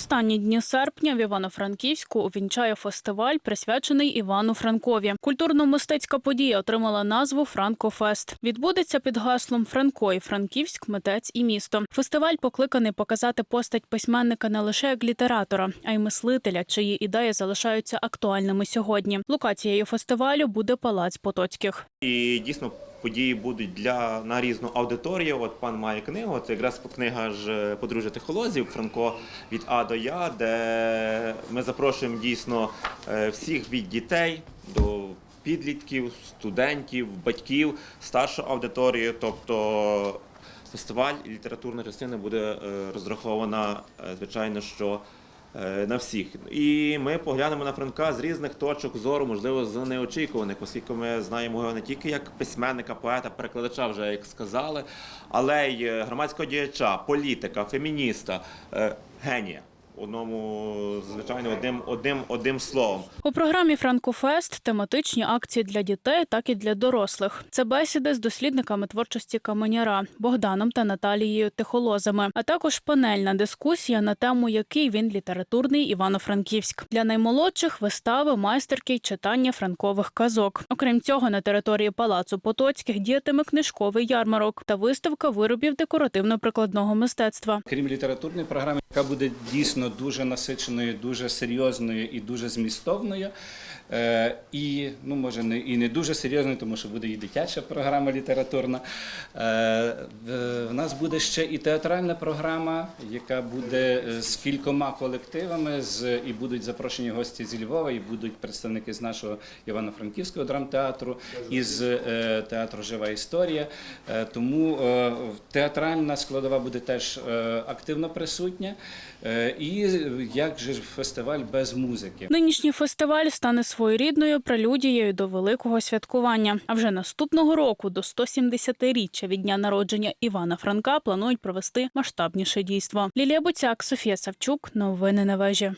останні дні серпня в Івано-Франківську увінчає фестиваль, присвячений Івану Франкові. Культурно-мистецька подія отримала назву Франкофест. Відбудеться під гаслом Франко і Франківськ, митець і місто. Фестиваль покликаний показати постать письменника не лише як літератора, а й мислителя, чиї ідеї залишаються актуальними сьогодні. Локацією фестивалю буде палац Потоцьких. І дійсно події будуть для на різну аудиторію. От пан має книгу. Це якраз книга ж подружжя тихолозів Франко від А до Я, де ми запрошуємо дійсно е, всіх від дітей до підлітків, студентів, батьків, старшу аудиторію. Тобто фестиваль і літературна частина буде е, розрахована, е, звичайно, що е, на всіх. І ми поглянемо на Франка з різних точок зору, можливо, з неочікуваних, оскільки ми знаємо його не тільки як письменника, поета, перекладача, вже як сказали, але й е, громадського діяча, політика, фемініста, е, генія. Одному, звичайно, одним, одним, одним словом. У програмі Франкофест тематичні акції для дітей, так і для дорослих. Це бесіди з дослідниками творчості каменяра Богданом та Наталією Тихолозами, а також панельна дискусія на тему, який він літературний Івано-Франківськ. Для наймолодших вистави, майстерки й читання франкових казок. Окрім цього, на території палацу Потоцьких діятиме книжковий ярмарок та виставка виробів декоративно-прикладного мистецтва. Крім літературної програми, яка буде дійсно дуже насиченою, дуже серйозною і дуже змістовною. Е, І ну може не і не дуже серйозною, тому що буде і дитяча програма літературна. Е, в- нас буде ще і театральна програма, яка буде е, з кількома колективами, з і будуть запрошені гості зі Львова, і будуть представники з нашого Івано-Франківського драмтеатру і з е, театру Жива історія. Тому театральна складова буде теж активно присутня. Е, Як же фестиваль без музики? Нинішній фестиваль стане своєрідною прелюдією до великого святкування. А вже наступного року, до 170-річчя від дня народження Івана Франка, планують провести масштабніше дійство. Лілія Буцяк, Софія Савчук. Новини на вежі.